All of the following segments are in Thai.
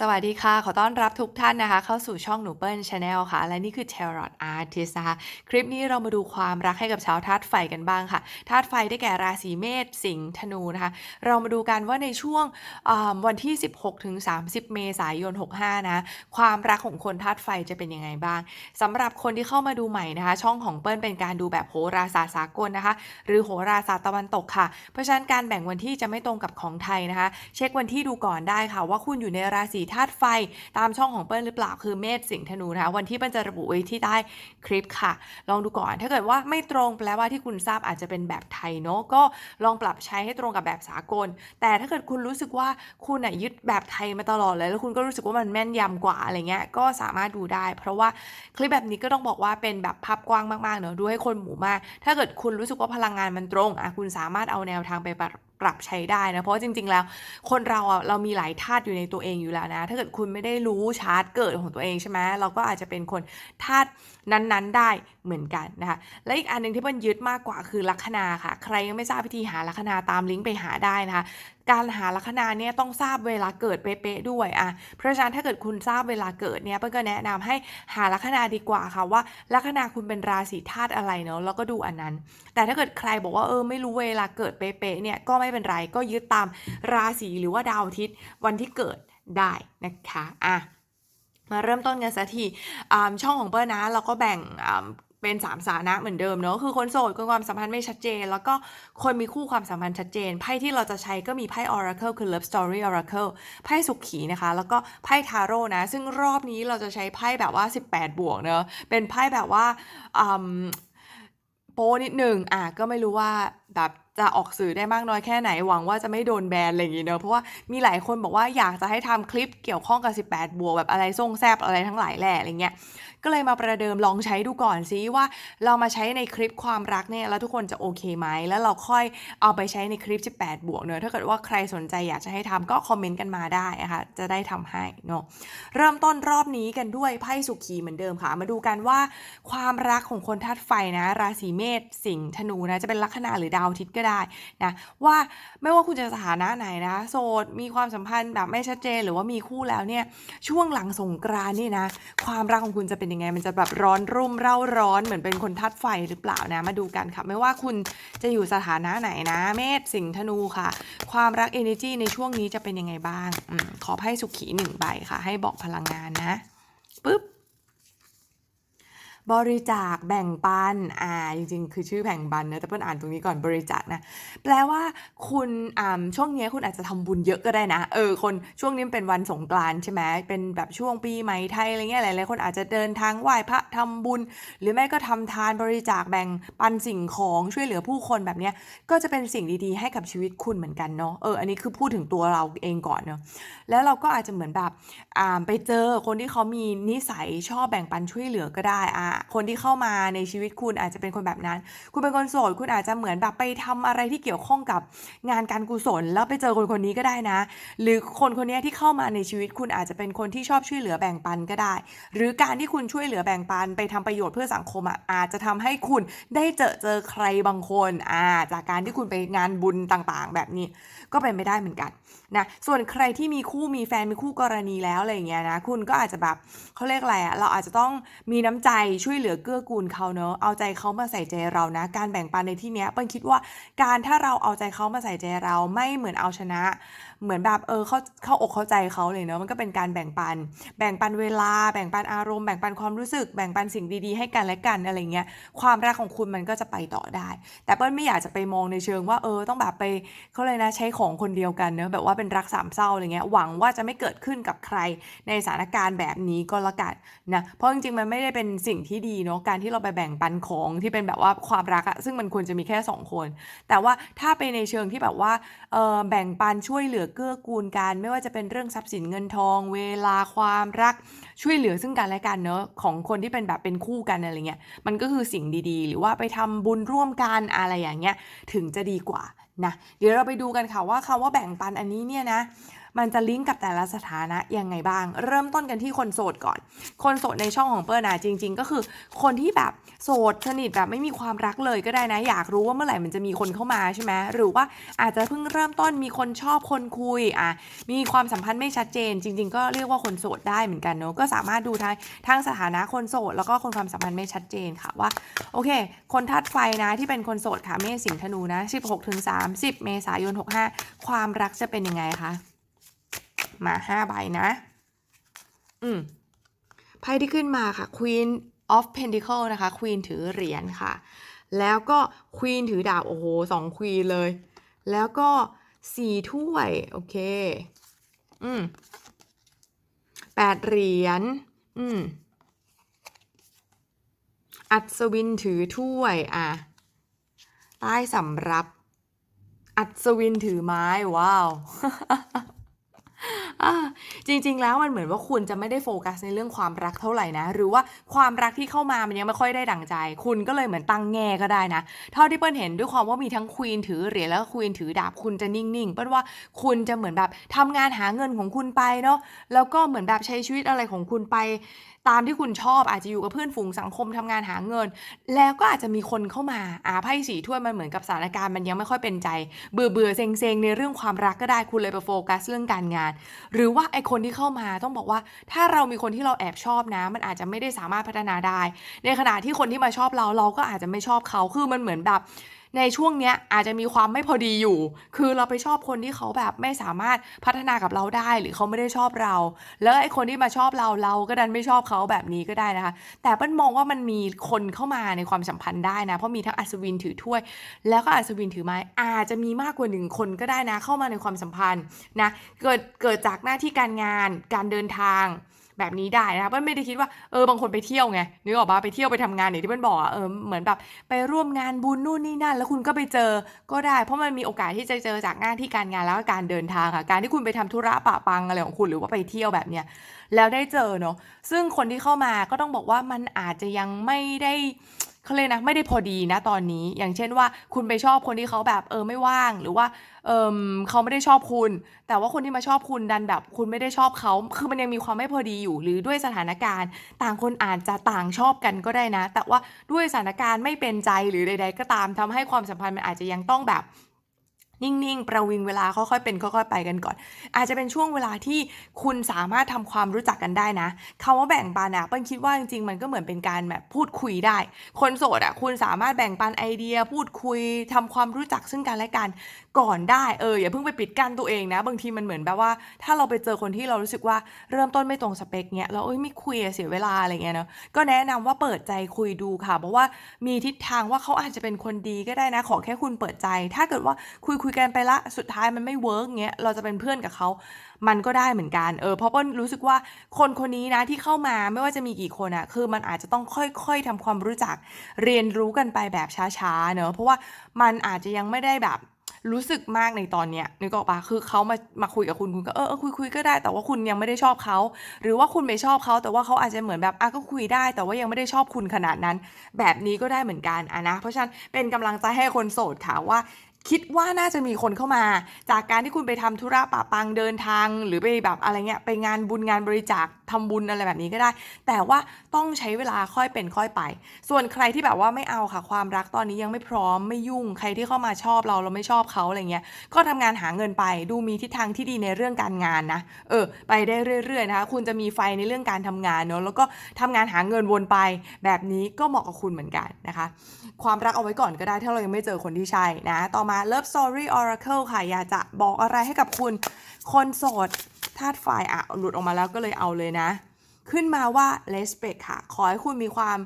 สวัสดีค่ะ ขอต้อนรับทุกท่านนะคะ เข้าสู่ช่องหนูเปิ้ลชาแนลค่ะ และนี่คือ Tarot Artist นะคะ คลิปนี้เรามาดูความรักให้กับชาวธาตุไฟกันบ้างค่ะธาตุไฟได้แก่ราศีเมษสิงห์ธนูนะคะ เรามาดูกันว่าในช่วงวันที่ 16ถึง30 เมษายน 65 นะ ความรักของคนธาตุไฟจะเป็นยังไงบ้างสำหรับคนที่เข้ามาดูใหม่นะคะ ช่องของเปิ้ลเป็นการดูแบบโหราศาสตร์สากลนะคะ หรือโหราศาสตร์ตะวันตกค่ะ เพราะฉะนั้นการแบ่งวันที่จะไม่ตรงกับของไทยนะคะ เช็ควันที่ดูก่อนได้ค่ะ ว่าคุณอยู่ในราศีธาตุไฟตามช่องของเปิ้ลหรือเปล่าคือเมษสิงห์ธนูนะคะวันที่เปิ้ลจะระบุไว้ที่ใต้คลิปค่ะ ลองดูก่อน ถ้าเกิดว่าไม่ตรงแปลว่าที่คุณทราบอาจจะเป็นแบบไทยเนาะก็ลองปรับใช้ให้ตรงกับแบบสากล แต่ถ้าเกิดคุณรู้สึกว่าคุณอะยึดแบบไทยมาตลอดเลยแล้วคุณก็รู้สึกว่ามันแม่นยำกว่าอะไรเงี้ยก็สามารถดูได้ เพราะว่าคลิปแบบนี้ก็ต้องบอกว่าเป็นแบบภาพกว้างมากๆเนอะดูให้คนหมู่มาก ถ้าเกิดคุณรู้สึกว่าพลังงานมันตรงอะคุณสามารถเอาแนวทางไปปรับ ปรับใช้ได้นะ เพราะว่าจริง ๆ แล้ว คนเราอะเรามีหลายธาตุอยู่ในตัวเองอยู่แล้วนะ ถ้าเกิดคุณไม่ได้รู้ชาร์ตเกิดของตัวเองใช่ไหมเราก็อาจจะเป็นคนธาตุ นั้นๆ ได้เหมือนกันนะคะและอีกอันหนึ่งที่เปิ้ลยึดมากกว่าคือลัคนาค่ะ ใครยังไม่ทราบวิธีหาลัคนาตามลิงก์ไปหาได้นะคะการหาลัคนาเนี่ยต้องทราบเวลาเกิดเป๊ะๆด้วยอะเพราะฉะนั้นถ้าเกิดคุณทราบเวลาเกิดเนี่ยเปิ้ลก็แนะนำให้หาลัคนาดีกว่าค่ะว่าลัคนาคุณเป็นราศีธาตุอะไรเนาะแล้วก็ดูอันนั้น แต่ถ้าเกิดใครบอกว่าเออไม่รู้เวลาเกิดเป๊ะๆเนี่ยก็ไม่เป็นไรก็ยึดตามราศีหรือว่าดาวอาทิตย์วันที่เกิดได้นะคะอะ มาเริ่มต้นกันสักทีช่องของเปิ้ลนะ เราก็แบ่งเป็นสามสานะเหมือนเดิมเนอะคือคนโสดคนความสัมพันธ์ไม่ชัดเจน แล้วก็คนมีคู่ความสัมพันธ์ชัดเจนไพ่ที่เราจะใช้ก็มีไพ่ Oracle คือ Love Story Oracle ไพ่สุขีนะคะ แล้วก็ไพ่ทาโร่นะ ซึ่งรอบนี้เราจะใช้ไพ่แบบว่า 18 บวกเนอะเป็นไพ่แบบว่าโป้นิดหนึ่งอะก็ไม่รู้ว่าแบบ จะออกสื่อได้มากน้อยแค่ไหนหวังว่าจะไม่โดนแบนอะไรอย่างงี้เนอะเพราะว่ามีหลายคนบอกว่าอยากจะให้ทำคลิปเกี่ยวข้องกับ 18 บวกแบบอะไรส่งแซบอะไรทั้งหลายแหละอะไรเงี้ยก็เลยมาประเดิมลองใช้ดูก่อนซิว่าเรามาใช้ในคลิปความรักเนี่ยแล้วทุกคนจะโอเคไหมแล้วเราค่อยเอาไปใช้ในคลิป 18 บวกเนอะถ้าเกิดว่าใครสนใจอยากจะให้ทำก็คอมเมนต์กันมาได้นะคะจะได้ทำให้เนาะเริ่มต้นรอบนี้กันด้วยไพ่สุขีเหมือนเดิมค่ะ มาดูกันว่าความรักของคนธาตุไฟนะ ราศีเมษสิงห์ธนูนะจะเป็นลัคนาหรือดาวอาทิตย์ก็ได้นะว่าไม่ว่าคุณจะสถานะไหนนะ โสดมีความสัมพันธ์แบบไม่ชัดเจนหรือว่ามีคู่แล้วเนี่ยช่วงหลังสงกรานนี่นะ ความรักของคุณจะเป็นยังไง มันจะแบบร้อนรุ่มเร่าร้อนเหมือนเป็นคนธาตุไฟหรือเปล่านะมาดูกันค่ะ ไม่ว่าคุณจะอยู่สถานะไหนนะ เมษสิงห์ธนูค่ะ ความรัก energy ในช่วงนี้จะเป็นยังไงบ้างอขอไพ่สุขีหนึ่งใบค่ะ ให้บอกพลังงานนะปึ๊บ บริจาคแบ่งปันอ่าจริงๆ คือชื่อแบ่งปันนะแต่เปิ้ลอ่านตรงนี้ก่อนบริจาคนะแปลว่าคุณอ่าช่วงนี้คุณอาจจะทำบุญเยอะก็ได้นะเออคนช่วงนี้เป็นวันสงกรานต์ใช่ไหมเป็นแบบช่วงปีใหม่ไทยอะไรเงี้ยหลายๆคนอาจจะเดินทางไหว้พระทำบุญ หรือไม่ก็ทำทานบริจาคแบ่งปันสิ่งของช่วยเหลือผู้คนแบบเนี้ยก็จะเป็นสิ่งดีๆ ให้กับชีวิตคุณเหมือนกันเนาะเอออันนี้คือพูดถึงตัวเราเองก่อนเนาะแล้วเราก็อาจจะเหมือนแบบอ่าไปเจอคนที่เขามีนิสัยชอบแบ่งปันช่วยเหลือก็ได้อ่าคนที่เข้ามาในชีวิตคุณอาจจะเป็นคนแบบนั้น คุณเป็นคนโสด คุณอาจจะเหมือนแบบไปทำอะไรที่เกี่ยวข้องกับงานการกุศล แล้วไปเจอคนคนนี้ก็ได้นะ หรือคนคนนี้ที่เข้ามาในชีวิตคุณอาจจะเป็นคนที่ชอบช่วยเหลือแบ่งปันก็ได้ หรือการที่คุณช่วยเหลือแบ่งปัน ไปทำประโยชน์เพื่อสังคมอะอาจจะทำให้คุณได้เจอเจอใครบางคนอ่าจากการที่คุณไปงานบุญต่างๆ แบบนี้ก็เป็นไม่ได้เหมือนกัน นะส่วนใครที่มีคู่มีแฟนมีคู่กรณีแล้วอะไรอย่างเงี้ยนะคุณก็อาจจะแบบเขาเรียกอะไรอะเราอาจจะต้องมีน้ำใจช่วยเหลือเกื้อกูลเขาเนอะเอาใจเขามาใส่ใจเรานะ การแบ่งปันในที่เนี้ยเปิ้ลคิดว่าการถ้าเราเอาใจเขามาใส่ใจเราไม่เหมือนเอาชนะเหมือนแบบเออเขาเข้าอกเข้าใจเขาเลยเนอะมันก็เป็นการแบ่งปัน แบ่งปันเวลา แบ่งปันอารมณ์ แบ่งปันความรู้สึก แบ่งปันสิ่งดีๆ ให้กันและกันอะไรเงี้ย ความรักของคุณมันก็จะไปต่อได้ แต่เปิ้ลไม่อยากจะไปมองในเชิงว่าเออต้องแบบไปเขาเลยนะใช้ของคนเดียวกันเนอะแบบว่าเป็นรักสามเศร้าอะไรเงี้ยหวังว่าจะไม่เกิดขึ้นกับใครในสถานการณ์แบบนี้ก็แล้วกันนะเพราะจริงๆมันไม่ได้เป็นสิ่งที่ดีเนาะการที่เราไปแบ่งปันของที่เป็นแบบว่าความรักอะซึ่งมันควรจะมีแค่สองคน แต่ว่าถ้าไปในเชิงที่แบบว่าเออแบ่งปันช่วยเหลือเกื้อกูลกัน ไม่ว่าจะเป็นเรื่องทรัพย์สินเงินทอง เวลาความรักช่วยเหลือซึ่งกันและกันเนอะของคนที่เป็นแบบเป็นคู่กันอะไรเงี้ยมันก็คือสิ่งดีๆ หรือว่าไปทำบุญร่วมกันอะไรอย่างเงี้ยถึงจะดีกว่านะเดี๋ยวเราไปดูกันค่ะว่าคำว่าแบ่งปันอันนี้เนี่ยนะ มันจะลิงก์กับแต่ละสถานะยังไงบ้าง เริ่มต้นกันที่คนโสดก่อน คนโสดในช่องของเปิ้ลนะจริง ๆ ก็คือ คนที่แบบโสดสนิทแบบไม่มีความรักเลยก็ได้นะ อยากรู้ว่าเมื่อไหร่มันจะมีคนเข้ามาใช่ไหมหรือว่าอาจจะเพิ่งเริ่มต้นมีคนชอบคนคุยอะมีความสัมพันธ์ไม่ชัดเจน จริง ๆ ก็เรียกว่าคนโสดได้เหมือนกันเนอะก็สามารถดูทั้งทั้งสถานะคนโสดแล้วก็คนความสัมพันธ์ไม่ชัดเจนค่ะว่าโอเค คนทัดไฟนะที่เป็นคนโสดค่ะเมษสิงห์ธนูนะ 16ถึง30 เมษายน 65 ความรักจะเป็นยังไงคะ มา5ใบนะ อืมไพ่ที่ขึ้นมาค่ะ Queen of Pentacle นะคะ Queen ถือเหรียญค่ะ แล้วก็ Queen ถือดาบ โอ้โหสอง Queen เลย แล้วก็สี่ถ้วย โอเค อืมแปดเหรียญ อืม อัศวินถือถ้วย อะ ใต้สำรับ อัศวินถือไม้ ว้าว จริง ๆ แล้วมันเหมือนว่าคุณจะไม่ได้โฟกัสในเรื่องความรักเท่าไหร่นะ หรือว่าความรักที่เข้ามามันยังไม่ค่อยได้ดั่งใจ คุณก็เลยเหมือนตั้งแง่ก็ได้นะ เท่าที่เปิ้ลเห็นด้วยความว่ามีทั้งควีนถือเหรียญแล้วควีนถือดาบคุณจะนิ่งๆเปิ้ลว่าคุณจะเหมือนแบบทำงานหาเงินของคุณไปเนาะแล้วก็เหมือนแบบใช้ชีวิตอะไรของคุณไป ตามที่คุณชอบอาจจะอยู่กับเพื่อนฝูงสังคมทำงานหาเงิน แล้วก็อาจจะมีคนเข้ามาอาไพ่สีถ้วยมันเหมือนกับสถานการณ์มันยังไม่ค่อยเป็นใจ เบื่อเบื่อเซ็งเซ็งในเรื่องความรักก็ได้คุณเลยไปโฟกัสเรื่องการงาน หรือว่าไอคนที่เข้ามาต้องบอกว่า ถ้าเรามีคนที่เราแอบชอบนะ มันอาจจะไม่ได้สามารถพัฒนาได้ ในขณะที่คนที่มาชอบเราเราก็อาจจะไม่ชอบเขาคือมันเหมือนแบบ ในช่วงเนี้ยอาจจะมีความไม่พอดีอยู่ คือเราไปชอบคนที่เขาแบบไม่สามารถพัฒนากับเราได้หรือเขาไม่ได้ชอบเรา แล้วไอ้คนที่มาชอบเราเราก็ดันไม่ชอบเขาแบบนี้ก็ได้นะคะ แต่เปิ้ลมองว่ามันมีคนเข้ามาในความสัมพันธ์ได้นะ เพราะมีทั้งอัศวินถือถ้วย แล้วก็อัศวินถือไม้อาจจะมีมากกว่าหนึ่งคนก็ได้นะ เข้ามาในความสัมพันธ์นะเกิดเกิดจากหน้าที่การงานการเดินทาง แบบนี้ได้นะคะเปิ้ลไม่ได้คิดว่าเออบางคนไปเที่ยวไงนึกออกปะไปเที่ยวไปทำงานอย่างที่เปิ้ลบอกอะเออเหมือนแบบไปร่วมงานบุญนู่นนี่นั่น แล้วคุณก็ไปเจอก็ได้ เพราะมันมีโอกาสที่จะเจอจากหน้าที่การงานแล้วก็การเดินทางค่ะการที่คุณไปทำธุระปะปังอะไรของคุณหรือว่าไปเที่ยวแบบเนี้ยแล้วได้เจอเนาะซึ่งคนที่เข้ามาก็ต้องบอกว่ามันอาจจะยังไม่ได้ เขาเลยกนะไม่ได้พอดีนะตอนนี้ อย่างเช่นว่าคุณไปชอบคนที่เขาแบบเออไม่ว่างหรือว่าเออเขาไม่ได้ชอบคุณ แต่ว่าคนที่มาชอบคุณดันแบบ คุณไม่ได้ชอบเขาคือมันยังมีความไม่พอดีอยู่ หรือด้วยสถานการณ์ ต่างคนอาจจะต่างชอบกันก็ได้นะ แต่ว่าด้วยสถานการณ์ไม่เป็นใจหรือใด ๆ ก็ตามทำให้ความสัมพันธ์มันอาจจะยังต้องแบบ นิ่งๆ ประวิงเวลาค่อยๆ เป็นค่อยๆ ไปกันก่อน อาจจะเป็นช่วงเวลาที่คุณสามารถทำความรู้จักกันได้นะคำว่าแบ่งปันอะเปิ้ลคิดว่าจริงๆ มันก็เหมือนเป็นการแบบพูดคุยได้ คนโสดอะคุณสามารถแบ่งปันไอเดีย พูดคุยทำความรู้จักซึ่งกันและกันก่อนได้ เอออย่าเพิ่งไปปิดกั้นตัวเองนะ บางทีมันเหมือนแบบว่า ถ้าเราไปเจอคนที่เรารู้สึกว่าเริ่มต้นไม่ตรงสเปคเนี้ยแล้วเอ้ยไม่คุยเสียเวลาอะไรเงี้ยเนาะ ก็แนะนำว่าเปิดใจคุยดูค่ะ เพราะว่ามีทิศทางว่าเขาอาจจะเป็นคนดีก็ได้นะ ขอแค่คุณเปิดใจ ถ้าเกิดว่าคุยคุยกันไปละสุดท้ายมันไม่เวิร์กเงี้ยเราจะเป็นเพื่อนกับเขา มันก็ได้เหมือนกันเออเพราะเปิ้ลรู้สึกว่าคนคนนี้นะที่เข้ามาไม่ว่าจะมีกี่คนอะคือมันอาจจะต้องค่อยๆทำความรู้จักเรียนรู้กันไปแบบช้าๆเนอะเพราะว่ามันอาจจะยังไม่ได้แบบรู้สึกมากในตอนเนี้ยนึกออกปะคือเขามามาคุยกับคุณคุณก็เออเออคุยคุยก็ได้ แต่ว่าคุณยังไม่ได้ชอบเขาหรือว่าคุณไม่ชอบเขาแต่ว่าเขาอาจจะเหมือนแบบอะก็คุยได้ แต่ว่ายังไม่ได้ชอบคุณขนาดนั้น แบบนี้ก็ได้เหมือนกันอะนะ เพราะฉะนั้นเป็นกำลังใจให้คนโสดค่ะว่า คิดว่าน่าจะมีคนเข้ามา จากการที่คุณไปทำธุระปะปังเดินทาง หรือไปแบบอะไรเงี้ยไปงานบุญงานบริจาคทำบุญอะไรแบบนี้ก็ได้ แต่ว่า ต้องใช้เวลาค่อยเป็นค่อยไป ส่วนใครที่แบบว่าไม่เอาค่ะความรักตอนนี้ยังไม่พร้อมไม่ยุ่งใครที่เข้ามาชอบเราเราไม่ชอบเขาอะไรเงี้ยก็ทำงานหาเงินไป ดูมีทิศทางที่ดีในเรื่องการงานนะเออไปได้เรื่อยๆนะคะคุณจะมีไฟในเรื่องการทำงานเนาะแล้วก็ทำงานหาเงินวนไป แบบนี้ก็เหมาะกับคุณเหมือนกันนะคะ ความรักเอาไว้ก่อนก็ได้ถ้าเรายังไม่เจอคนที่ใช่นะ ต่อมา Love Story Oracle ค่ะอยากจะบอกอะไรให้กับคุณคนโสดธาตุไฟอะหลุดออกมาแล้วก็เลยเอาเลยนะ ขึ้นมาว่า respect ค่ะ ขอให้คุณมีความ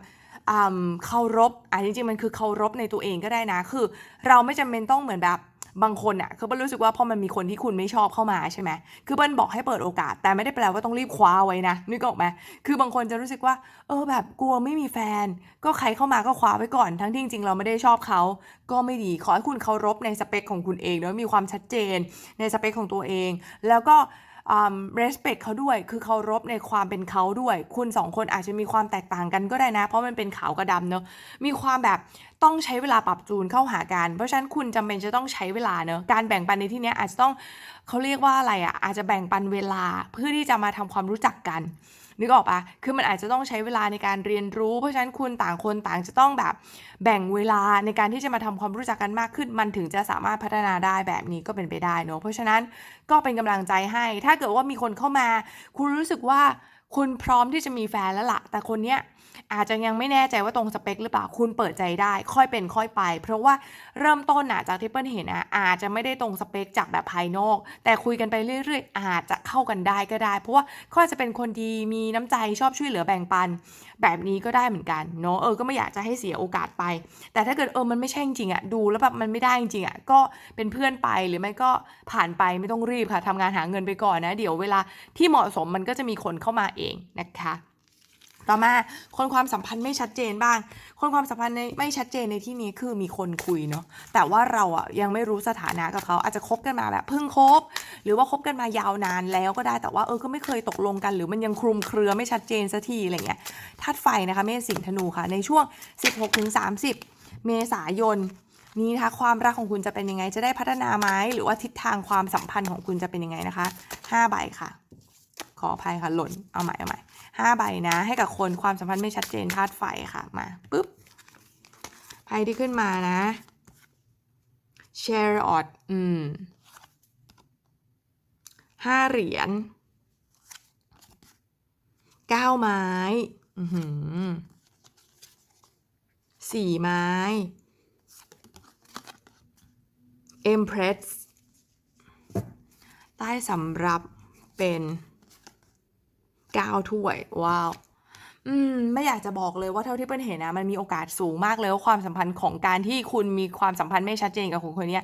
เคารพอะจริงๆ มันคือเคารพในตัวเองก็ได้นะ คือ เราไม่จำเป็นต้องเหมือนแบบบางคนอะคือเปิ้ลรู้สึกว่าพอมันมีคนที่คุณไม่ชอบเข้ามาใช่ไหมคือเปิ้ลบอกให้เปิดโอกาส แต่ไม่ได้แปลว่าต้องรีบคว้าไว้นะนึกออกไหมคือบางคนจะรู้สึกว่า เออแบบกลัวไม่มีแฟน ก็ใครเข้ามาก็คว้าไว้ก่อน ทั้งที่จริงๆเราไม่ได้ชอบเขาก็ไม่ดีขอให้คุณเคารพในสเปคของคุณเองแล้วมีความชัดเจนในสเปคของตัวเอง แล้วก็ อ่า respect เขาด้วย คือเคารพในความเป็นเขาด้วย คุณสองคนอาจจะมีความแตกต่างกันก็ได้นะ เพราะมันเป็นขาวกับดำเนอะมีความแบบต้องใช้เวลาปรับจูนเข้าหากัน เพราะฉะนั้นคุณจำเป็นจะต้องใช้เวลาเนอะการแบ่งปันในที่นี้อาจจะต้องเขาเรียกว่าอะไรอะ่ะอาจจะแบ่งปันเวลาเพื่อที่จะมาทำความรู้จักกัน นึกออกปะคือมันอาจจะต้องใช้เวลาในการเรียนรู้ เพราะฉะนั้นคุณต่างคนต่างจะต้องแบบแบ่งเวลาในการที่จะมาทำความรู้จักกันมากขึ้น มันถึงจะสามารถพัฒนาได้แบบนี้ก็เป็นไปได้เนอะเพราะฉะนั้นก็เป็นกำลังใจให้ ถ้าเกิดว่ามีคนเข้ามา คุณรู้สึกว่าคุณพร้อมที่จะมีแฟนแล้วล่ะ แต่คนเนี้ย อาจจะยังไม่แน่ใจว่าตรงสเปคหรือเปล่าคุณเปิดใจได้ ค่อยเป็นค่อยไป เพราะว่าเริ่มต้นนะจากที่เปิ้ลเห็นนะอาจจะไม่ได้ตรงสเปคจากแบบภายนอก แต่คุยกันไปเรื่อย ๆ อาจจะเข้ากันได้ก็ได้ เพราะว่าเขาอาจจะเป็นคนดีมีน้ำใจชอบช่วยเหลือแบ่งปัน แบบนี้ก็ได้เหมือนกันเนาะเออก็ไม่อยากจะให้เสียโอกาสไป แต่ถ้าเกิดเออมันไม่ใช่จริงๆอะดูแล้วแบบมันไม่ได้จริงๆอะก็เป็นเพื่อนไปหรือไม่ก็ผ่านไปไม่ต้องรีบค่ะทำงานหาเงินไปก่อนนะ เดี๋ยวเวลาที่เหมาะสมมันก็จะมีคนเข้ามาเองนะคะ ต่อมาคนความสัมพันธ์ไม่ชัดเจนบ้าง คนความสัมพันธ์ในไม่ชัดเจนในที่นี้คือมีคนคุยเนาะแต่ว่าเราอะยังไม่รู้สถานะกับเขาอาจจะคบกันมาแบบเพิ่งคบ หรือว่าคบกันมายาวนานแล้วก็ได้แต่ว่าเออก็ไม่เคยตกลงกัน หรือมันยังคลุมเครือไม่ชัดเจนสักทีอะไรเงี้ยธาตุไฟนะคะเมษสิงห์ธนูค่ะ ในช่วง 16-30 เมษายนนี้นะคะความรักของคุณจะเป็นยังไงจะได้พัฒนาไหมหรือว่าทิศทางความสัมพันธ์ของคุณจะเป็นยังไงนะคะ5ใบค่ะ ขออภัยค่ะหล่นเอาใหม่เอาใหม่ ห้าใบนะ ให้กับคนความสัมพันธ์ไม่ชัดเจนธาตุไฟค่ะมาปุ๊บไพ่ที่ขึ้นมานะ c h a r o t อืมห้าเหรียญเก้าไม้อืหสี่ไม้ Empress ใต้สำรับเป็น เก้าถ้วย ว้าว อืม ไม่อยากจะบอกเลยว่าเท่าที่เปิ้ลเห็นนะ มันมีโอกาสสูงมากเลยว่าความสัมพันธ์ของการที่คุณมีความสัมพันธ์ไม่ชัดเจนกับคนคนนี้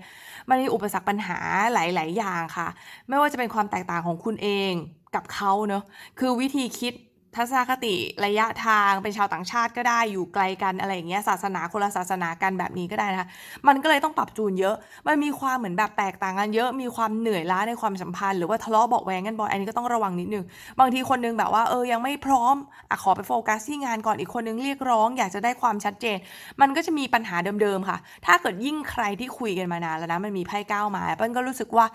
มันมีอุปสรรคปัญหาหลาย ๆ อย่างค่ะ ไม่ว่าจะเป็นความแตกต่างของคุณเองกับเขาเนอะคือวิธีคิด ทัศนคติระยะทางเป็นชาวต่างชาติก็ได้อยู่ไกลกันอะไรอย่างเงี้ยศาสนาคนละศาสนากันแบบนี้ก็ได้นะคะมันก็เลยต้องปรับจูนเยอะ มันมีความเหมือนแบบแตกต่างกันเยอะมีความเหนื่อยล้าในความสัมพันธ์หรือว่าทะเลาะเบาแวงกันบ่อยอันนี้ก็ต้องระวังนิดนึงบางทีคนนึงแบบว่าเออยังไม่พร้อมอขอไปโฟกัสที่งานก่อนอีกคนนึงเรียกร้อง อยากจะได้ความชัดเจน มันก็จะมีปัญหาเดิมๆค่ะ ถ้าเกิดยิ่งใครที่คุยกันมานานแล้วนะมันมีไพ่ก้าวมาเปิ้ลก็รู้สึกว่า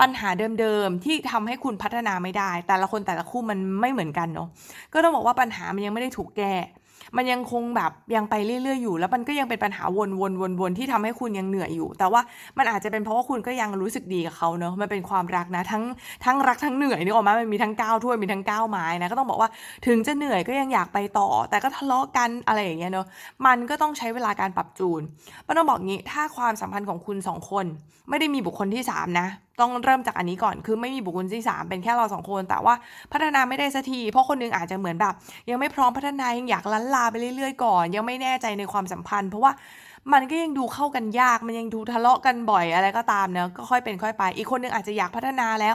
ปัญหาเดิมๆที่ทำให้คุณพัฒนาไม่ได้ แต่ละคนแต่ละคู่มันไม่เหมือนกันเนาะก็ต้องบอกว่าปัญหามันยังไม่ได้ถูกแก้ มันยังคงแบบยังไปเรื่อยๆอยู่ แล้วมันก็ยังเป็นปัญหาวนๆๆที่ทำให้คุณยังเหนื่อยอยู่ แต่ว่ามันอาจจะเป็นเพราะว่าคุณก็ยังรู้สึกดีกับเขาเนอะมันเป็นความรักนะ ทั้งทั้งรักทั้งเหนื่อยนึกออกไหมมันมีทั้งก้าวถ้วยมีทั้งก้าวไม้นะก็ต้องบอกว่าถึงจะเหนื่อยก็ยังอยากไปต่อ แต่ก็ทะเลาะกันอะไรอย่างเงี้ยเนอะมันก็ต้องใช้เวลาการปรับจูนมันต้องบอกงี้ถ้าความสัมพันธ์ของคุณสองคน ไม่ได้มีบุคคลที่สามนะ ต้องเริ่มจากอันนี้ก่อน คือไม่มีบุคคลที่สามเป็นแค่เราสองคน แต่ว่าพัฒนาไม่ได้สักที เพราะคนหนึงอาจจะเหมือนแบบ ยังไม่พร้อมพัฒนายังอยากลันลาไปเรื่อยๆก่อน ยังไม่แน่ใจในความสัมพันธ์ เพราะว่า มันก็ยังดูเข้ากันยาก มันยังดูทะเลาะกันบ่อยอะไรก็ตามเนอะก็ค่อยเป็นค่อยไป อีกคนหนึงอาจจะอยากพัฒนาแล้ว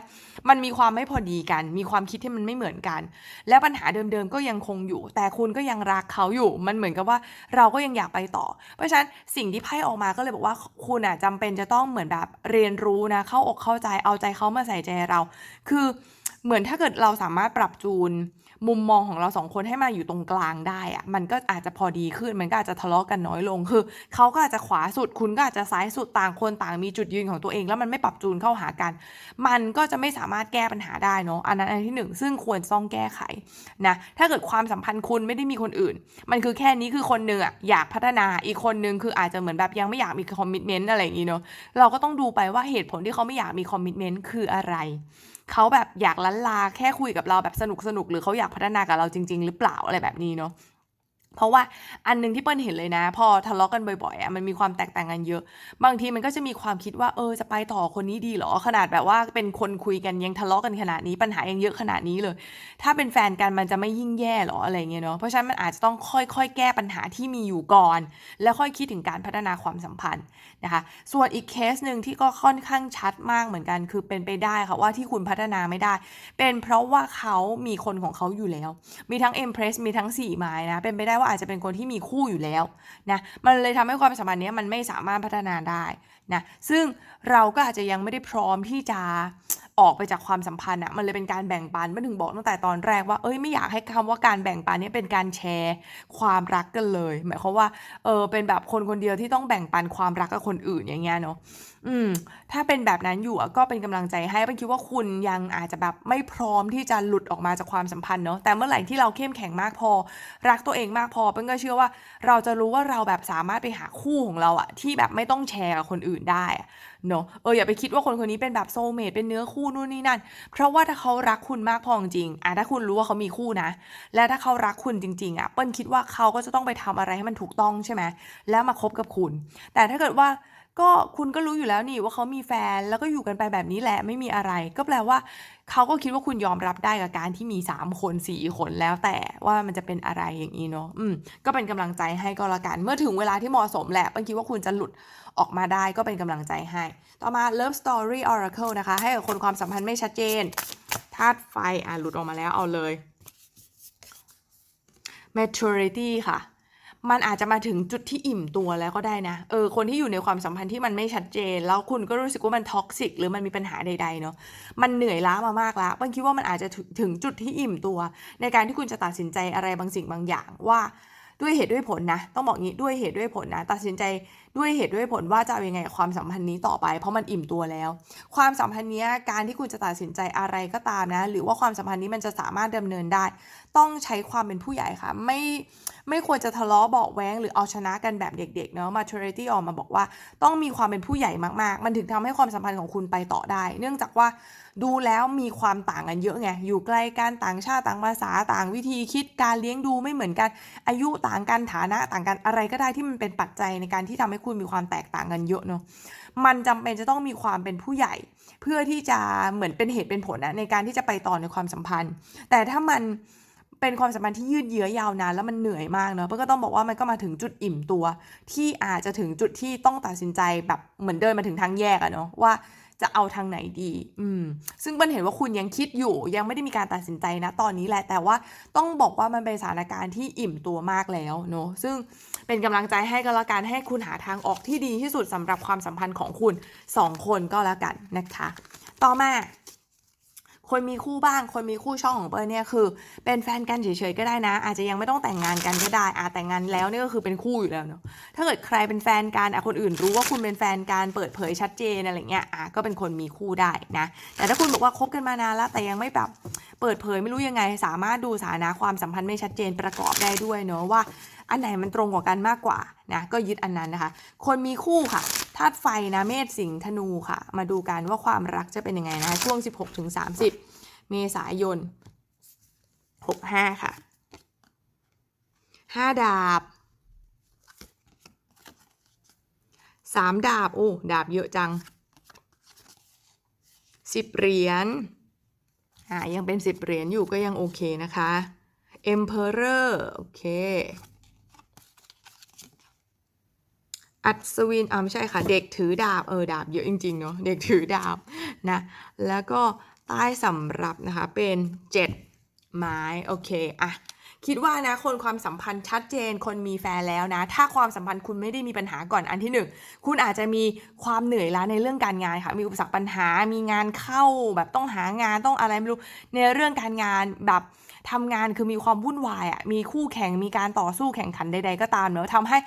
มันมีความไม่พอดีกัน มีความคิดที่มันไม่เหมือนกัน และปัญหาเดิมๆก็ยังคงอยู่ แต่คุณก็ยังรักเขาอยู่ มันเหมือนกับว่าเราก็ยังอยากไปต่อ เพราะฉะนั้นสิ่งที่ไพ่ออกมาก็เลยบอกว่าคุณอะจำเป็นจะต้องเหมือนแบบเรียนรู้นะ เข้าอกเข้าใจ เอาใจเขามาใส่ใจเรา คือเหมือนถ้าเกิดเราสามารถปรับจูน มุมมองของเราสองคนให้มาอยู่ตรงกลางได้อะมันก็อาจจะพอดีขึ้นมันก็อาจจะทะเลาะกันน้อยลงคือเขาก็อาจจะขวาสุดคุณก็อาจจะซ้ายสุดต่างคนต่างมีจุดยืนของตัวเอง แล้วมันไม่ปรับจูนเข้าหากัน มันก็จะไม่สามารถแก้ปัญหาได้เนาะอันนั้นอันที่หนึ่งซึ่งควรต้องแก้ไขนะถ้าเกิดความสัมพันธ์คุณไม่ได้มีคนอื่น มันคือแค่นี้คือคนหนึ่งอะอยากพัฒนาอีกคนนึงคืออาจจะเหมือนแบบยังไม่อยากมีคอมมิชเมนต์อะไรอย่างงี้เนาะเราก็ต้องดูไปว่าเหตุผลที่เขาไม่อยากมีคอมมิชเมนต์คืออะไร เขาแบบอยากลันลาแค่คุยกับเราแบบสนุกสนุกหรือเขาอยากพัฒนากับเราจริง ๆ หรือเปล่าอะไรแบบนี้เนาะ เพราะว่าอันหนึงที่เปิ้ลเห็นเลยนะ พอทะเลาะกันบ่อยๆอะมันมีความแตกต่างกันเยอะ บางทีมันก็จะมีความคิดว่าเออจะไปต่อคนนี้ดีเหรอ ขนาดแบบว่าเป็นคนคุยกันยังทะเลาะกันขนาดนี้ปัญหายังเยอะขนาดนี้เลย ถ้าเป็นแฟนกันมันจะไม่ยิ่งแย่เหรออะไรเงี้ยเนาะเพราะฉะนั้นมันอาจจะต้องค่อยๆ แก้ปัญหาที่มีอยู่ก่อน แล้วค่อยคิดถึงการพัฒนาความสัมพันธ์นะคะ ส่วนอีกเคสหนึ่งที่ก็ค่อนข้างชัดมากเหมือนกัน คือเป็นไปได้ค่ะว่าที่คุณพัฒนาไม่ได้ เป็นเพราะว่าเขามีคนของเขาอยู่แล้ว มีทั้ง Empress มีทั้งสี่ไม้นะเป็นไปได้ว่าอาจจะเป็นคนที่มีคู่อยู่แล้วนะมันเลยทำให้ความสัมพันธ์นี้มันไม่สามารถพัฒนาได้นะซึ่งเราก็อาจจะยังไม่ได้พร้อมที่จะ ออกไปจากความสัมพันธ์อะมันเลยเป็นการแบ่งปันมันถึงบอกตั้งแต่ตอนแรกว่าเอ้ยไม่อยากให้คำว่าการแบ่งปันเนี่ยเป็นการแชร์ความรักกันเลย หมายความว่าเออเป็นแบบคนคนเดียวที่ต้องแบ่งปันความรักกับคนอื่นอย่างเงี้ยเนาะอืม ถ้าเป็นแบบนั้นอยู่ก็เป็นกำลังใจให้เป็นคิดว่าคุณยังอาจจะแบบไม่พร้อมที่จะหลุดออกมาจากความสัมพันธ์เนาะแต่เมื่อไหร่ที่เราเข้มแข็งมากพอ รักตัวเองมากพอเป็นก็เชื่อว่า เราจะรู้ว่าเราแบบสามารถไปหาคู่ของเราอะที่แบบไม่ต้องแชร์กับคนอื่นได้ เนาะเอออย่าไปคิดว่าคนคนนี้เป็นแบบโซเมทเป็นเนื้อคู่นู่นนี่นั่น เพราะว่าถ้าเขารักคุณมากพอจริงอะถ้าคุณรู้ว่าเขามีคู่นะ และถ้าเขารักคุณจริง ๆ อะเปิ้ลคิดว่าเขาก็จะต้องไปทำอะไรให้มันถูกต้องใช่ไหมแล้วมาคบกับคุณ แต่ถ้าเกิดว่า ก็คุณก็รู้อยู่แล้วนี่ว่าเขามีแฟน แล้วก็อยู่กันไปแบบนี้แหละไม่มีอะไร ก็แปลว่า เขาก็คิดว่าคุณยอมรับได้กับการที่มี3คน4คนแล้วแต่ว่ามันจะเป็นอะไรอย่างนี้เนาะอืมก็เป็นกำลังใจให้ก็แล้วกันเมื่อถึงเวลาที่เหมาะสมแหละเปิ้ลคิดว่าคุณจะหลุดออกมาได้ก็เป็นกำลังใจให้ ต่อมา Love Story Oracle นะคะ ให้กับคนความสัมพันธ์ไม่ชัดเจนธาตุไฟอะหลุดออกมาแล้วเอาเลย maturity ค่ะ มันอาจจะมาถึงจุดที่อิ่มตัวแล้วก็ได้นะ เออ คนที่อยู่ในความสัมพันธ์ที่มันไม่ชัดเจน แล้วคุณก็รู้สึกว่ามันท็อกซิกหรือมันมีปัญหาใดๆเนาะ มันเหนื่อยล้ามามากแล้วบังคิดว่ามันอาจจะถถึงจุดที่อิ่มตัว ในการที่คุณจะตัดสินใจอะไรบางสิ่งบางอย่างว่าด้วยเหตุด้วยผลนะ ต้องบอกงี้ด้วยเหตุด้วยผลนะ ตัดสินใจ ด้วยเหตุด้วยผลว่าจะเอายังไงความสัมพันธ์นี้ต่อไป เพราะมันอิ่มตัวแล้ว ความสัมพันธ์นี้การที่คุณจะตัดสินใจอะไรก็ตามนะ หรือว่าความสัมพันธ์นี้มันจะสามารถดำเนินได้ ต้องใช้ความเป็นผู้ใหญ่ค่ะ ไม่ไม่ควรจะทะเลาะเบาแว้งหรือเอาชนะกันแบบเด็กๆเนาะ maturity ออกมาบอกว่า ต้องมีความเป็นผู้ใหญ่มากๆ มันถึงทำให้ความสัมพันธ์ของคุณไปต่อได้ เนื่องจากว่าดูแล้วมีความต่างกันเยอะไง อยู่ใกล้กันต่างชาติต่างภาษาต่างวิธีคิดการเลี้ยงดูไม่เหมือนกัน อายุต่างกันฐานะต่างกันอะไรก็ได้ที่มันเป็นปัจจัยในการที่ทำให้คุณมีความแตกต่างกันเยอะเนาะมันจำเป็นจะต้องมีความเป็นผู้ใหญ่ เพื่อที่จะเหมือนเป็นเหตุเป็นผลนะในการที่จะไปต่อในความสัมพันธ์ แต่ถ้ามันเป็นความสัมพันธ์ที่ยืดเยื้อยาวนานแล้วมันเหนื่อยมากเนาะเพื่อก็ต้องบอกว่ามันก็มาถึงจุดอิ่มตัว ที่อาจจะถึงจุดที่ต้องตัดสินใจแบบเหมือนเดินมาถึงทางแยกอะเนาะว่าจะเอาทางไหนดี อืม ซึ่งเปิ้ลเห็นว่าคุณยังคิดอยู่ ยังไม่ได้มีการตัดสินใจนะตอนนี้แหละ แต่ว่าต้องบอกว่ามันเป็นสถานการณ์ที่อิ่มตัวมากแล้วเนาะ ซึ่ง เป็นกำลังใจให้ก็แล้วกันให้คุณหาทางออกที่ดีที่สุดสำหรับความสัมพันธ์ของคุณสองคนก็แล้วกันนะคะ ต่อมาคนมีคู่บ้าง คนมีคู่ช่องของเปิ้ลเนี่ยคือ เป็นแฟนกันเฉยๆก็ได้นะ อาจจะยังไม่ต้องแต่งงานกันก็ได้อาแต่งงานแล้วนี่ก็คือเป็นคู่อยู่แล้วเนาะถ้าเกิดใครเป็นแฟนกันอะคนอื่นรู้ว่าคุณเป็นแฟนกันเปิดเผยชัดเจนอะไรเงี้ยอะก็เป็นคนมีคู่ได้นะแต่ถ้าคุณบอกว่าคบกันมานานแล้วแต่ยังไม่แบบเปิดเผยไม่รู้ยังไง สามารถดูสถานะความสัมพันธ์ไม่ชัดเจนประกอบได้ด้วยเนาะว่า อันไหนมันตรงกว่ากันมากกว่านะก็ยึดอันนั้นนะคะ คนมีคู่ค่ะธาตุไฟนะเมษสิงห์ธนูค่ะ มาดูกันว่าความรักจะเป็นยังไงนะช่วง 16ถึง30 เมษายน 65 ค่ะ 5 ดาบ 3 ดาบ โอ้ ดาบเยอะจัง 10 เหรียญอ่ายังเป็น 10 เหรียญอยู่ก็ยังโอเคนะคะ Emperor โอเค อัศวินอ่าไม่ใช่ค่ะ เด็กถือดาบ เออ ดาบเยอะจริง ๆ เนาะ เด็กถือดาบนะ แล้วก็ใต้สำรับนะคะ เป็น 7 ไม้ โอเค อะ คิดว่านะ คนความสัมพันธ์ชัดเจน คนมีแฟนแล้วนะ ถ้าความสัมพันธ์คุณไม่ได้มีปัญหาก่อน อันที่หนึ่งคุณอาจจะมีความเหนื่อยล้าในเรื่องการงานค่ะ มีอุปสรรคปัญหา มีงานเข้าแบบต้องหางาน ต้องอะไรไม่รู้ ในเรื่องการงานแบบ ทำงานคือมีความวุ่นวายอะมีคู่แข่งมีการต่อสู้แข่งขันใด ๆ ก็ตามเนอะทำให้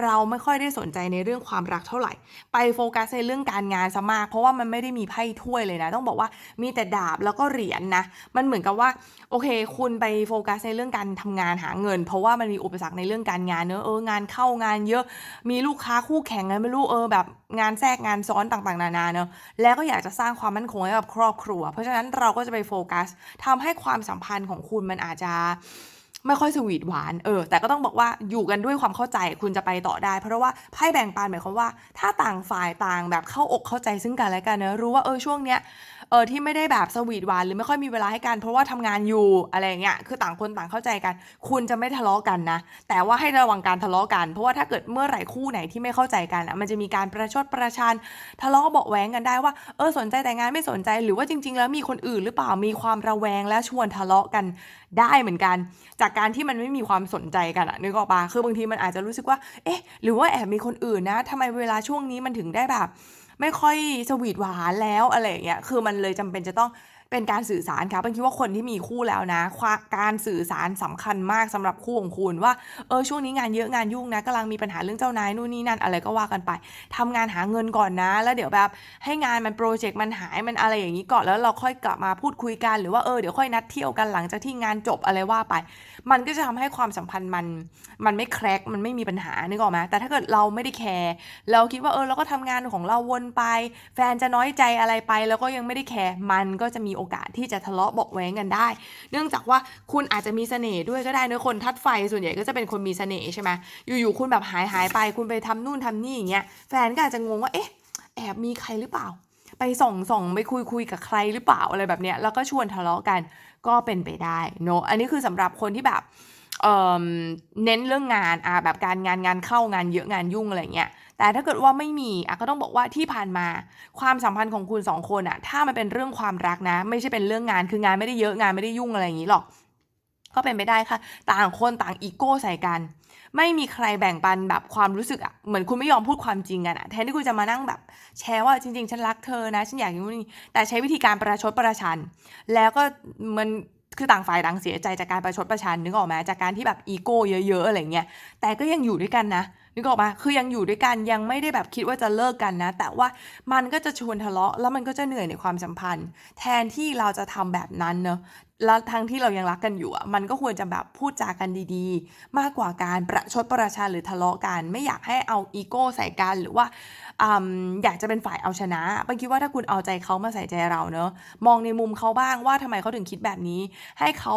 เราไม่ค่อยได้สนใจในเรื่องความรักเท่าไหร่ ไปโฟกัสในเรื่องการงานซะมาก เพราะว่ามันไม่ได้มีไพ่ถ้วยเลยนะ ต้องบอกว่ามีแต่ดาบแล้วก็เหรียญนนะมันเหมือนกับว่าโอเค คุณไปโฟกัสในเรื่องการทำงานหาเงิน เพราะว่ามันมีอุปสรรคในเรื่องการงานเนอะเอองานเข้างานเยอะมีลูกค้าคู่แข่งไงไม่รู้เออแบบงานแทรกงานซ้อนต่างๆ นานาเนอะแล้วก็อยากจะสร้างความมั่นคงให้กับครอบครัว เพราะฉะนั้นเราก็จะไปโฟกัสทำให้ความสัมพันธ์ของคุณมันอาจจะไม่ค่อยสวีทหวาน เออ แต่ก็ต้องบอกว่าอยู่กันด้วยความเข้าใจคุณจะไปต่อได้ เพราะว่าไพ่แบ่งปันหมายความว่า ถ้าต่างฝ่ายต่างแบบเข้าอกเข้าใจซึ่งกันและกันเนอะรู้ว่าเออช่วงเนี้ย เออที่ไม่ได้แบบสวีทหวานหรือไม่ค่อยมีเวลาให้กัน เพราะว่าทำงานอยู่อะไรเงี้ยคือต่างคนต่างเข้าใจกัน คุณจะไม่ทะเลาะกันนะ แต่ว่าให้ระวังการทะเลาะกัน เพราะว่าถ้าเกิดเมื่อไหร่คู่ไหนที่ไม่เข้าใจกันอะมันจะมีการประชดประชันทะเลาะเบาะแว้งกันได้ว่าเออสนใจแต่งานไม่สนใจหรือว่าจริง ๆ แล้วมีคนอื่นหรือเปล่ามีความระแวงและชวนทะเลาะกันได้เหมือนกัน จากการที่มันไม่มีความสนใจกันอะนึกออกปะคือบางทีมันอาจจะรู้สึกว่า เอ๊ะ หรือว่าแอบมีคนอื่นนะทำไมเวลาช่วงนี้มันถึงได้แบบ ไม่ค่อยสวีทหวานแล้วอะไรอย่างเงี้ยคือมันเลยจำเป็นจะต้อง เป็นการสื่อสารค่ะเป็นคิดว่าคนที่มีคู่แล้วนะวการสื่อสารสำคัญมากสำหรับคู่ของคุณว่าเออช่วงนี้งานเยอะงานยุ่งนะกำลังมีปัญหาเรื่องเจ้านายนู่นนี่นั่นอะไรก็ว่ากันไปทำงานหาเงินก่อนนะ แล้วเดี๋ยวแบบให้งานมันโปรเจกต์มันหายมันอะไรอย่างนี้ก่อนแล้วเราค่อยกลับมาพูดคุยกันหรือว่าเออเดี๋ยวค่อยนัดเที่ยวกันหลังจากที่งานจบอะไรว่าไป มันก็จะทำให้ความสัมพันธ์มันมันไม่แครกมันไม่มีปัญหานึกออกไหมแต่ถ้าเกิดเราไม่ได้แคร์เราคิดว่าเออเราก็ทำงานของเราวนไป แฟนจะน้อยใจอะไรไป แล้วก็ยังไม่ได้แคร์มันก็จะมีโอกาสที่จะทะเลาะเบาะแว้งกันได้ เนื่องจากว่าคุณอาจจะมีเสน่ห์ด้วยก็ได้เนอะคนทัดไฟส่วนใหญ่ก็จะเป็นคนมีเสน่ห์ใช่ไหมอยู่ๆคุณแบบหายหายไป คุณไปทำนู่นทำนี่อย่างเงี้ยแฟนก็อาจจะงงว่าเอ๊ะแอบมีใครหรือเปล่า ไปส่องส่องไปคุยคุยกับใครหรือเปล่าอะไรแบบเนี้ยแล้วก็ชวนทะเลาะกันก็เป็นไปได้เนอะอันนี้คือสำหรับคนที่แบบ เน้นเรื่องงานอะแบบการงานงานเข้างานเยอะงานยุ่งอะไรเงี้ยแต่ถ้าเกิดว่าไม่มีอะก็ต้องบอกว่าที่ผ่านมา ความสัมพันธ์ของคุณสองคนอะถ้ามันเป็นเรื่องความรักนะ ไม่ใช่เป็นเรื่องงานคืองานไม่ได้เยอะงานไม่ได้ยุ่งอะไรอย่างนี้หรอก ก็เป็นไปได้ค่ะ ต่างคนต่างอีโก้ใส่กัน ไม่มีใครแบ่งปันแบบความรู้สึกอะเหมือนคุณไม่ยอมพูดความจริงกันอะแทนที่คุณจะมานั่งแบบ แชร์ว่าจริง ๆ ฉันรักเธอนะ ฉันอยากอย่างนี้แต่ใช้วิธีการประชดประชัน แล้วก็มัน คือต่างฝ่ายต่างเสียใจจากการประชดประชันนึกออกไหมจากการที่แบบอีโก้เยอะๆอะไรเงี้ยแต่ก็ยังอยู่ด้วยกันนะนึกออกมาคือยังอยู่ด้วยกันยังไม่ได้แบบคิดว่าจะเลิกกันนะ แต่ว่ามันก็จะชวนทะเลาะแล้วมันก็จะเหนื่อยในความสัมพันธ์ แทนที่เราจะทำแบบนั้นเนอะ แล้วทั้งที่เรายังรักกันอยู่อะมันก็ควรจะแบบพูดจากันดีๆ มากกว่าการประชดประชันหรือทะเลาะกัน ไม่อยากให้เอาอีโก้ใส่กันหรือว่าออยากจะเป็นฝ่ายเอาชนะปันคิดว่าถ้าคุณเอาใจเขามาใส่ใจเราเนอะมองในมุมเขาบ้างว่าทำไมเขาถึงคิดแบบนี้ ให้เขา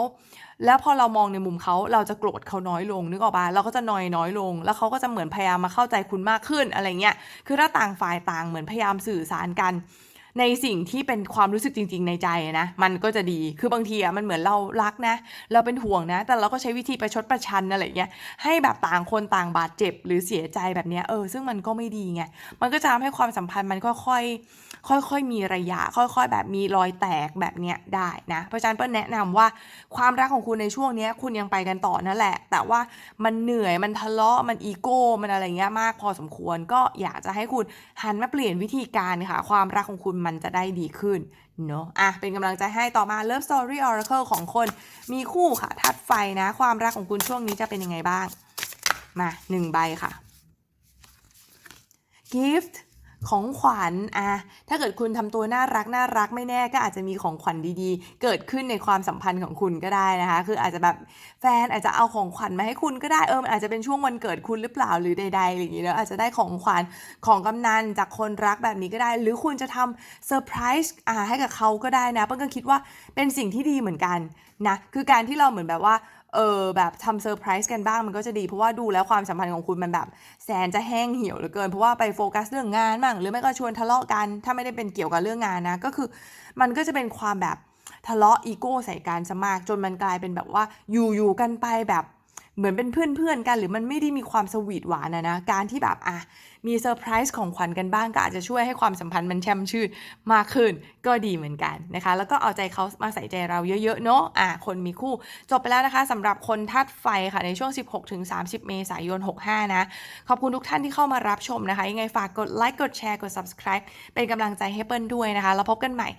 แล้วพอเรามองในมุมเขาเราจะโกรธเขาน้อยลงนึกออกปะเราก็จะนอยน้อยลง แล้วเขาก็จะเหมือนพยายามมาเข้าใจคุณมากขึ้นอะไรเงี้ยคือถ้าต่างฝ่ายต่างเหมือนพยายามสื่อสารกัน ในสิ่งที่เป็นความรู้สึกจริง ๆ ในใจนะมันก็จะดีคือบางทีอะมันเหมือนเรารักนะ เราเป็นห่วงนะ แต่เราก็ใช้วิธีประชดประชันอะไรเงี้ยให้แบบต่างคนต่างบาดเจ็บหรือเสียใจแบบเนี้ยเออซึ่งมันก็ไม่ดีไงมันก็จะทำให้ความสัมพันธ์มันค่อยๆ ค่อยๆมีระยะ ค่อยๆ แบบมีรอยแตกแบบเนี้ยได้นะ เพราะฉะนั้นเปิ้ลแนะนำว่าความรักของคุณในช่วงนี้คุณยังไปกันต่อนั่นแหละ แต่ว่ามันเหนื่อยมันทะเลาะมันอีโก้มันอะไรเงี้ยมากพอสมควรก็อยากจะให้คุณหันมาเปลี่ยนวิธีการค่ะ ความรักของคุณมันจะได้ดีขึ้นขึ้นเนาะอะ เป็นกำลังใจให้ต่อมา Love Story Oracle ของคน มีคู่ค่ะทัดไฟนะ ความรักของคุณช่วงนี้จะเป็นยังไงบ้าง มาหนึ่งใบค่ะ Gift ของขวัญอะถ้าเกิดคุณทำตัวน่ารักน่ารักไม่แน่ก็อาจจะมีของขวัญดีๆ เกิดขึ้นในความสัมพันธ์ของคุณก็ได้นะคะ คืออาจจะแบบแฟนอาจจะเอาของขวัญมาให้คุณก็ได้เออมันอาจจะเป็นช่วงวันเกิดคุณหรือเปล่าหรือใดๆอะไรอย่างนี้แล้วอาจจะได้ของขวัญของกำนันจากคนรักแบบนี้ก็ได้ หรือคุณจะทำเซอร์ไพรส์อ่าให้กับเขาก็ได้นะเปิ้ลก็คิดว่าเป็นสิ่งที่ดีเหมือนกันนะคือการที่เราเหมือนแบบว่า เออแบบทำเซอร์ไพรส์กันบ้างมันก็จะดี เพราะว่าดูแล้วความสัมพันธ์ของคุณมันแบบแสนจะแห้งเหี่ยวเหลือเกิน เพราะว่าไปโฟกัสเรื่องงานบ้างหรือไม่ก็ชวนทะเลาะกัน ถ้าไม่ได้เป็นเกี่ยวกับเรื่องงานนะ ก็คือมันก็จะเป็นความแบบทะเลาะอีโก้ใส่กันซะมากจนมันกลายเป็นแบบว่าอยู่ๆกันไปแบบ เหมือนเป็นเพื่อนๆกันหรือมันไม่ได้มีความสวีทหวานนะนะการที่แบบอะมีเซอร์ไพรส์ของขวัญกันบ้างก็อาจจะช่วยให้ความสัมพันธ์มันแช่มชื่นมากขึ้นก็ดีเหมือนกันนะคะ แล้วก็เอาใจเขามาใส่ใจเราเยอะๆเนาะอะคนมีคู่ จบไปแล้วนะคะสำหรับคนทัดไฟค่ะในช่วง 16-30 เมษายน 65 นะ ขอบคุณทุกท่านที่เข้ามารับชมนะคะ ยังไงฝากกดไลค์กดแชร์กด subscribe เป็นกำลังใจให้เปิ้ลด้วยนะคะ แล้วพบกันใหม่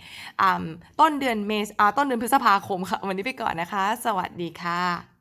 ต้นเดือนเมษต้นเดือนพฤษภาคมค่ะ วันนี้ไปก่อนนะคะ สวัสดีค่ะ